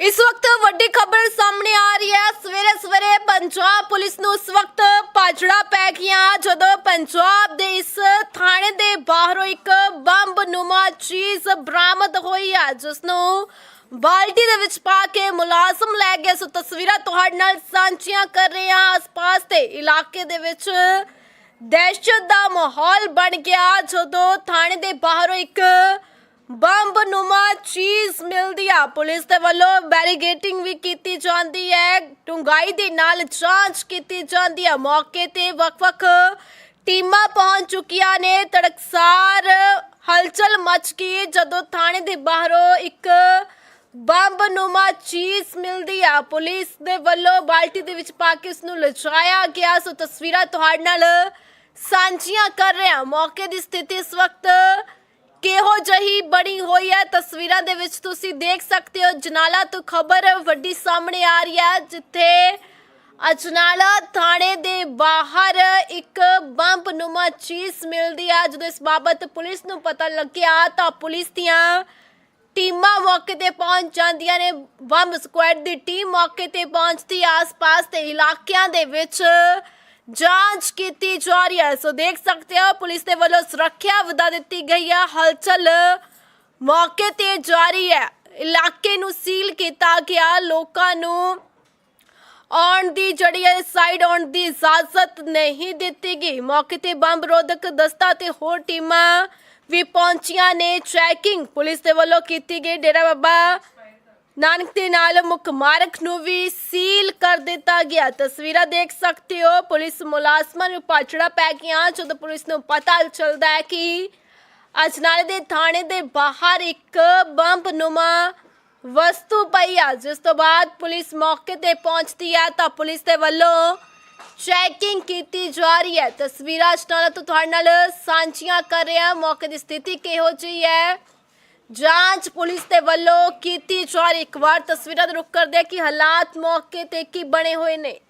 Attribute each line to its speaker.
Speaker 1: ਇਸ ਵਕਤ ਵੱਡੀ ਖਬਰ ਸਾਹਮਣੇ ਆ ਰਹੀ ਹੈ। ਸਵੇਰੇ ਸਵੇਰੇ ਪੰਜਾਬ ਪੁਲਿਸ ਨੂੰ ਇਸ ਵਕਤ ਪਾਜੜਾ ਪੈ ਗਿਆ। ਜਦੋਂ ਪੰਜਾਬ ਦੇ ਇਸ ਥਾਣੇ ਦੇ ਬਾਹਰੋਂ ਇੱਕ ਬੰਬ ਨੁਮਾ ਚੀਜ਼ ਬਰਾਮਦ ਹੋਈ ਹੈ ਜਿਸ ਨੂੰ ਬਾਲਟੀ ਦੇ ਵਿੱਚ ਪਾ ਕੇ ਮੁਲਾਜ਼ਮ ਲੈ ਗਏ ਸੋ। ਤਸਵੀਰਾਂ ਤੁਹਾਡੇ ਨਾਲ ਸਾਂਝੀਆਂ ਕਰ ਰਹੇ ਹਾਂ। ਆਸ-ਪਾਸ ਦੇ ਇਲਾਕੇ ਦੇ ਵਿੱਚ ਦਹਿਸ਼ਤ ਦਾ ਮਾਹੌਲ ਬਣ ਗਿਆ। ਜਦੋਂ ਥਾਣੇ ਦੇ ਬਾਹਰੋਂ ਇੱਕ ਬੰਬ ਨੁਮਾ ਚੀਜ਼ ਮਿਲਦੀ ਆ। ਪੁਲਿਸ ਦੇ ਵੱਲੋਂ ਬੈਰੀਗੇਟਿੰਗ ਵੀ ਕੀਤੀ ਜਾਂਦੀ ਹੈ। ਡੂੰਘਾਈ ਦੇ ਨਾਲ ਜਾਂਚ ਕੀਤੀ ਜਾਂਦੀ ਹੈ ਮੌਕੇ ਤੇ ਵੱਖ-ਵੱਖ ਟੀਮਾਂ ਪਹੁੰਚ ਚੁੱਕੀਆਂ ਨੇ। ਤੜਕਸਾਰ ਹਲਚਲ ਮਚ ਗਈ ਜਦੋਂ ਥਾਣੇ ਦੇ ਬਾਹਰੋਂ ਇੱਕ ਬੰਬ ਨੁਮਾ ਚੀਜ਼ ਮਿਲਦੀ ਆ, ਪੁਲਿਸ ਦੇ ਵੱਲੋਂ ਬਾਲਟੀ ਦੇ ਵਿੱਚ ਪਾ ਕੇ ਉਸ ਨੂੰ ਲਜਾਇਆ ਗਿਆ। ਸੋ ਤਸਵੀਰਾਂ ਤੁਹਾਡੇ ਨਾਲ ਸਾਂਝੀਆਂ ਕਰ ਰਿਹਾ ਮੌਕੇ ਦੀ ਸਥਿਤੀ ਇਸ ਵਕਤ ਕਿਹੋ ਜਹੀ ਬਣੀ ਹੋਈ ਹੈ? ਤਸਵੀਰਾਂ ਦੇ ਵਿੱਚ ਤੁਸੀਂ ਦੇਖ ਸਕਦੇ ਹੋ ਜਨਾਲਾ ਤੋਂ ਖਬਰ ਵੱਡੀ ਸਾਹਮਣੇ ਆ ਰਹੀ ਹੈ, ਜਿੱਥੇ ਅਜਨਾਲਾ ਥਾਣੇ ਦੇ ਬਾਹਰ ਇੱਕ ਬੰਬ ਨੁਮਾ ਚੀਜ਼ ਮਿਲਦੀ ਹੈ ਜਦੋਂ ਇਸ ਬਾਬਤ ਪੁਲਿਸ ਨੂੰ ਪਤਾ ਲੱਗਿਆ ਤਾਂ ਪੁਲਿਸ ਦੀਆਂ ਟੀਮਾਂ ਮੌਕੇ ਤੇ ਪਹੁੰਚ ਜਾਂਦੀਆਂ ਨੇ। ਬੰਬ ਸਕੁਐਡ ਦੀ ਟੀਮ ਮੌਕੇ ਤੇ ਪਹੁੰਚਦੀ ਆਸ-ਪਾਸ ਦੇ ਇਲਾਕਿਆਂ ਦੇ ਵਿੱਚ। ਜਾਂਚ ਕੀਤੀ ਜਾ ਰਹੀ ਹੈ। ਸੋ ਦੇਖ ਸਕਦੇ ਹੋ, ਪੁਲਿਸ ਦੇ ਵੱਲੋਂ ਸੁਰੱਖਿਆ ਵਧਾ ਦਿੱਤੀ ਗਈ ਹੈ। ਹਲਚਲ ਮੌਕੇ ਤੇ ਜਾਰੀ ਹੈ। ਇਲਾਕੇ ਨੂੰ ਸੀਲ ਕੀਤਾ ਗਿਆ। ਲੋਕਾਂ ਨੂੰ ਆਉਣ ਦੀ ਜਿਹੜੀ ਹੈ, ਸਾਈਡ ਆਉਣ ਦੀ ਇਜਾਜ਼ਤ ਨਹੀਂ ਦਿੱਤੀ ਗਈ। ਮੌਕੇ ਤੇ ਬੰਬ ਰੋਧਕ ਦਸਤਾ ਤੇ ਹੋਰ ਟੀਮਾਂ ਵੀ ਪਹੁੰਚੀਆਂ ਨੇ। ਚੈਕਿੰਗ ਪੁਲਿਸ ਦੇ ਵੱਲੋਂ ਕੀਤੀ ਗਈ। ਡੇਰਾ ਬਾਬਾ ਨਾਨਕ ਦੇ ਨਾਲ ਮੁੱਖ ਮਾਰਗ ਨੂੰ ਵੀ ਸੀਲ ਕਰ ਦਿੱਤਾ ਗਿਆ। ਤਸਵੀਰਾਂ ਦੇਖ ਸਕਦੇ ਹੋ। ਪੁਲਿਸ ਮੁਲਾਜ਼ਮਾਂ ਨੂੰ ਪਾਛੜਾ ਪੈ ਗਿਆ, ਜਦੋਂ ਪੁਲਿਸ ਨੂੰ ਪਤਾ ਚੱਲਦਾ ਹੈ ਕਿ ਅਜਨਾਲੇ ਦੇ ਥਾਣੇ ਦੇ ਬਾਹਰ ਇੱਕ ਬੰਬ ਨੁਮਾ ਵਸਤੂ ਪਈ ਆ। ਜਿਸ ਤੋਂ ਬਾਅਦ ਪੁਲਿਸ ਮੌਕੇ ਤੇ ਪਹੁੰਚਦੀ ਹੈ ਤਾਂ ਪੁਲਿਸ ਦੇ ਵੱਲੋਂ ਚੈਕਿੰਗ ਕੀਤੀ ਜਾ ਰਹੀ ਹੈ। ਤਸਵੀਰਾਂ ਅਜਨਾਲਾ ਤੋਂ ਤੁਹਾਡੇ ਨਾਲ ਸਾਂਝੀਆਂ ਕਰ ਰਿਹਾ ਮੌਕੇ ਦੀ ਸਥਿਤੀ ਕਿਹੋ ਜਿਹੀ ਹੈ? ਜਾਂਚ ਪੁਲਿਸ ਦੇ ਵੱਲੋਂ ਕੀਤੀ ਜਾ ਰਹੀ ਇੱਕ ਵਾਰ ਤਸਵੀਰਾਂ ਦਾ ਰੁਕ ਕਰਦੇ ਹਾਂ ਕਿ ਹਾਲਾਤ ਮੌਕੇ ਤੇ ਕੀ ਬਣੇ ਹੋਏ ਨੇ।